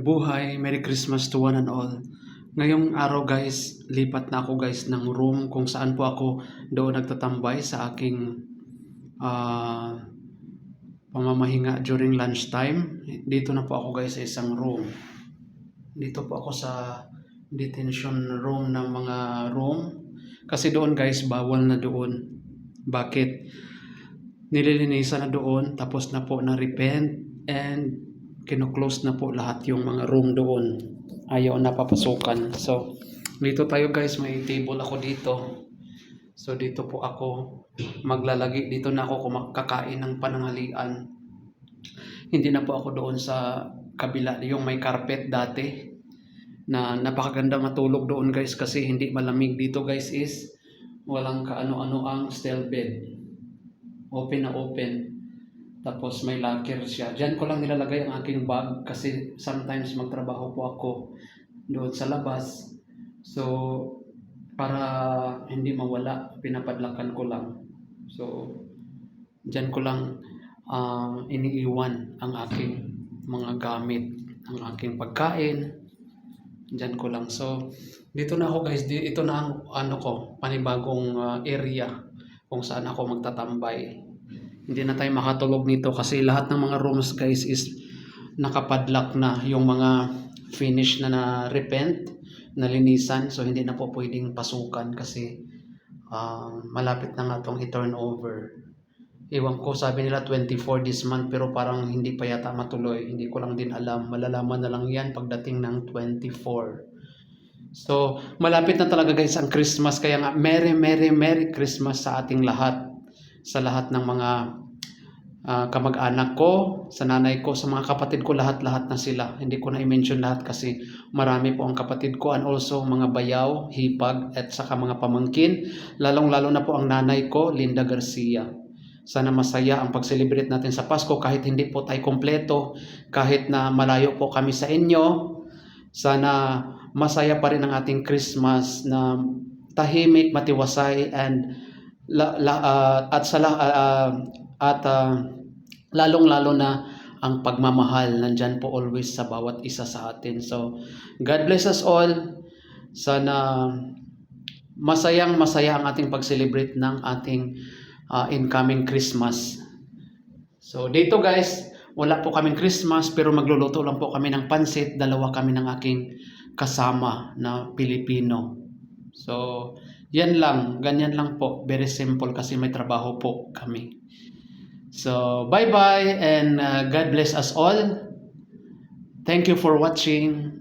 Buhay, Merry Christmas to one and all. Ngayong araw guys, lipat na ako guys ng room kung saan po ako doon nagtatambay sa aking ah, pamamahinga during lunchtime. Dito na po ako guys sa isang room. Dito po ako sa detention room ng mga room. Kasi doon guys, bawal na doon. Bakit? Nililinisan na doon, tapos na po na-repent and kino-close na po lahat yung mga room doon. Ayaw na papasukan. So, dito tayo guys, may table ako dito. So, dito po ako maglalagi. Dito na ako kakain ng pananghalian. Hindi na po ako doon sa kabila, yung may carpet dati na napakaganda matulog doon guys kasi hindi malamig dito guys is walang kaano-ano ang steel bed open na open tapos may locker siya Diyan ko lang nilalagay ang aking bag kasi sometimes magtrabaho po ako doon sa labas so para hindi mawala pinapadlakan ko lang so Diyan ko lang ah, iniiwan ang aking mga gamit ang aking pagkain Diyan ko lang. So, dito na ako guys. Ito na ang ano ko, panibagong ah, area kung saan ako magtatambay. Hindi na tayo makatulog nito kasi lahat ng mga rooms guys is nakapadlock na yung mga finish na na repent, nalinisan. So, hindi na po pwedeng pasukan kasi ah, malapit na nga itong i-turnover. Ewan ko, sabi nila 24 this month pero parang hindi pa yata matuloy. Hindi ko lang din alam. Malalaman na lang yan pagdating ng 24. So, malapit na talaga guys ang Christmas. Kaya nga, Merry, Merry, Merry Christmas sa ating lahat. Sa lahat ng mga ah, kamag-anak ko, sa nanay ko, sa mga kapatid ko, lahat-lahat na sila. Hindi ko na i-mention lahat kasi marami po ang kapatid ko and also mga bayaw, hipag, at saka mga pamangkin. Lalong-lalo na po ang nanay ko, Linda Garcia. Sana masaya ang pag-celebrate natin sa Pasko kahit hindi po tayo kompleto, kahit na malayo po kami sa inyo. Sana masaya pa rin ang ating Christmas na tahimik, matiwasay and la, la, ah, at sa ah, at ah, lalong-lalo na ang pagmamahal nandyan po always sa bawat isa sa atin. So, God bless us all. Sana masayang masaya ang ating pag-celebrate ng ating uh, incoming Christmas. So dito guys, wala po kaming Christmas pero magluluto lang po kami ng pansit. Dalawa kami ng aking kasama na Pilipino. So yan lang, ganyan lang po. Very simple kasi may trabaho po kami. So bye bye and uh, God bless us all. Thank you for watching.